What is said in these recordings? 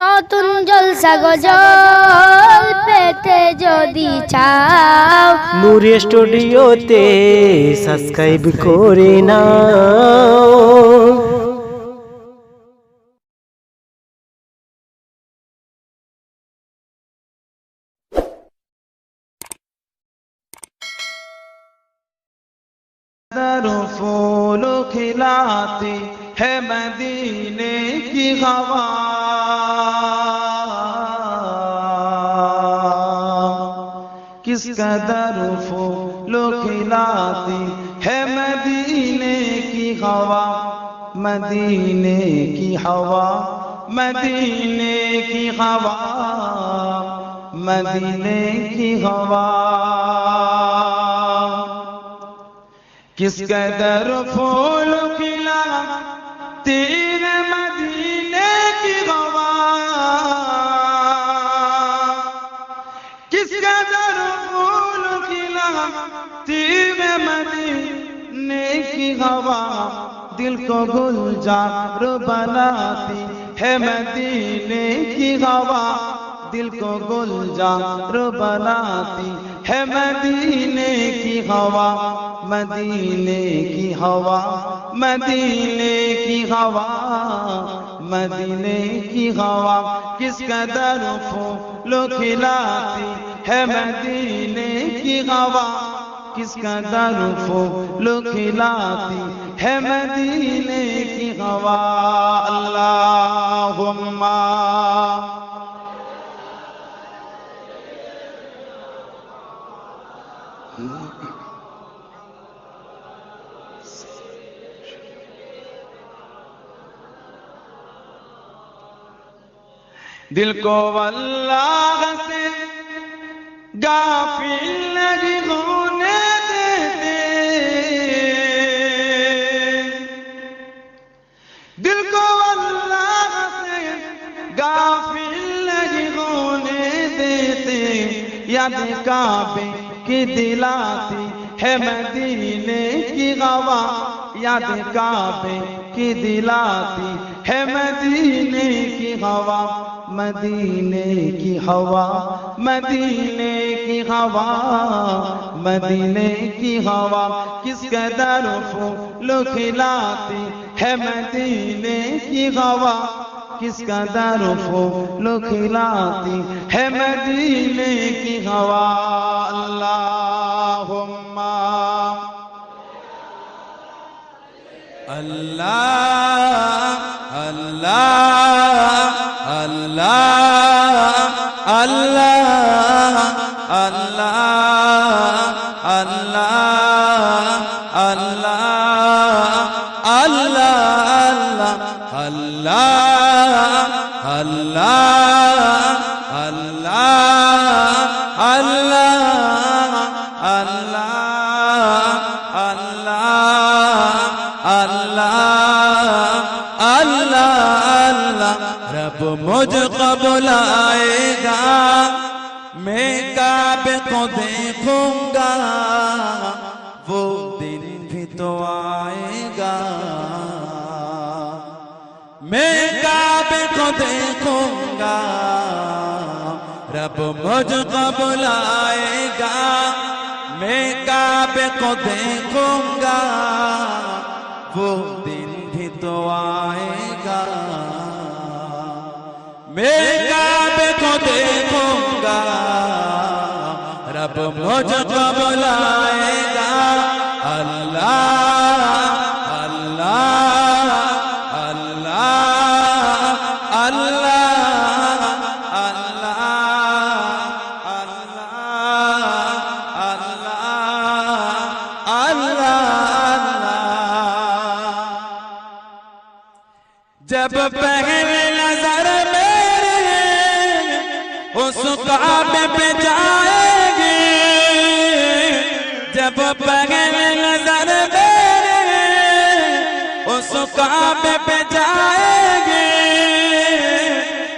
নতুন জলসা গজল পেতে যদি চাও। নূর স্টুডিওতে সাবস্ক্রাইব করে না ফুল খিলাতে হে মদিনে কি হওয়া کس قدر پھول کھلاتی ہے مدینے کی ہوا، مدینے کی ہوا، مدینے کی ہوا، مدینے کی ہوا۔ کس قدر پھول کھلا تیر مدینے کی ہوا دل کو گلزار بناتی ہے مدینے کی ہوا دل کو گلزار بناتی ہے مدینے کی ہوا مدینے کی ہوا مدینے کی ہوا مدینے کی ہوا کس قدر پھول کھلاتی ہے مدینے کی ہوا کس کا ظرف دل کو واللہ سے غافل نہیں۔ یاد کعبے کی دلاتی ہے مدینے کی ہوا یاد کعبے کی دلاتی ہے مدینے کی ہوا مدینے کی ہوا مدینے کی ہوا مدینے کی ہوا کس قدر پھول کھلاتی ہے مدینے کی ہوا کس قدر پھول کھلاتی ہے مدینے کی ہوا اللہم اللہ اللہ اللہ اللہ اللہ مجھ کو بلائے گا۔ میں کعبے کو دیکھوں گا۔ وہ دن بھی تو آئے گا۔ میں کعبے کو دیکھوں گا۔ رب مجھ کو بلائے گا۔ میں کعبے کو دیکھوں گا۔ وہ دن بھی تو آئے گا۔ میں کعبے کو دیکھوں گا رب مجھ کو بلائے گا اللہ اللہ اللہ اللہ اللہ اللہ اللہ جب پہلے اس کعبے پہ جائے گی جب پہلے نظر میرے اس کعبے پہ جائے گی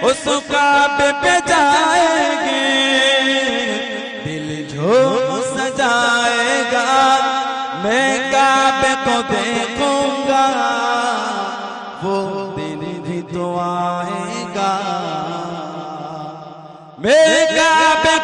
اس کعبے پہ جائے گی دل جھوم سجائے گا۔ میں کعبے کو دیکھوں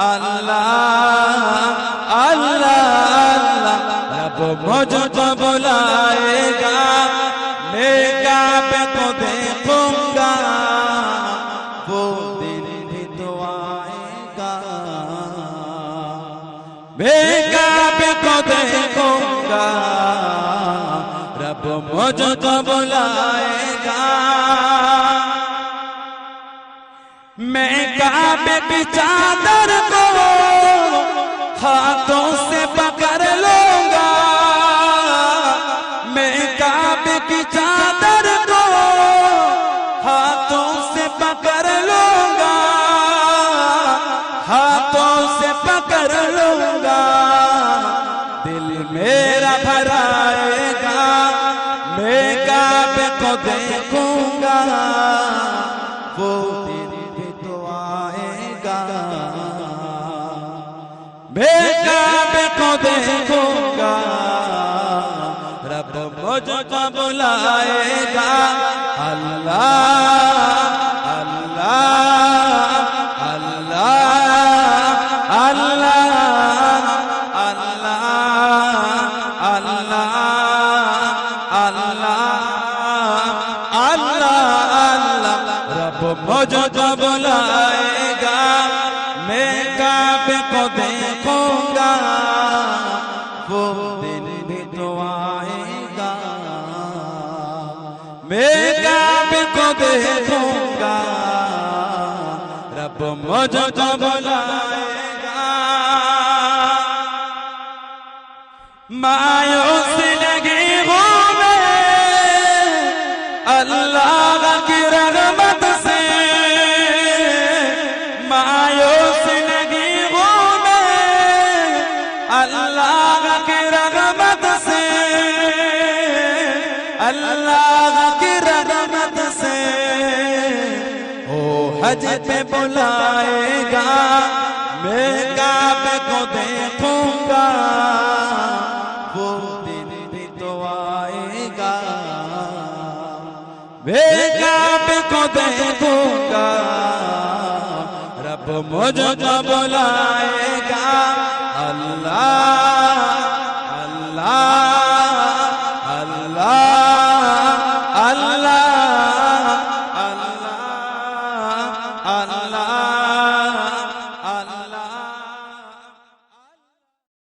Allah Allah Rab mujhko bula کعبے کو دیکھوں گا رب مجھ کو بلائے گا میں کعبے کی چادر کو ہاتھوں سے پکڑ لوں گا میں کعبے کی چادر کو ہاتھوں سے پکڑ لوں گا ہاتھوں سے پکڑ لوں گا میرا بھرائے گا، میں کعبے کو دیکھوں گا، وہ دن بھی تو آئے گا۔ میں کعبے کو دیکھوں گا، رب مجھ کو بلائے گا، اللہ دیکھوں گا۔ رب مجھ کو بلائے گا۔ مایوس دیکھوں گا وہ دن بھی تو آئے گا میں کعبے کو دیکھوں گا رب مجھ کو بلائے گا اللہ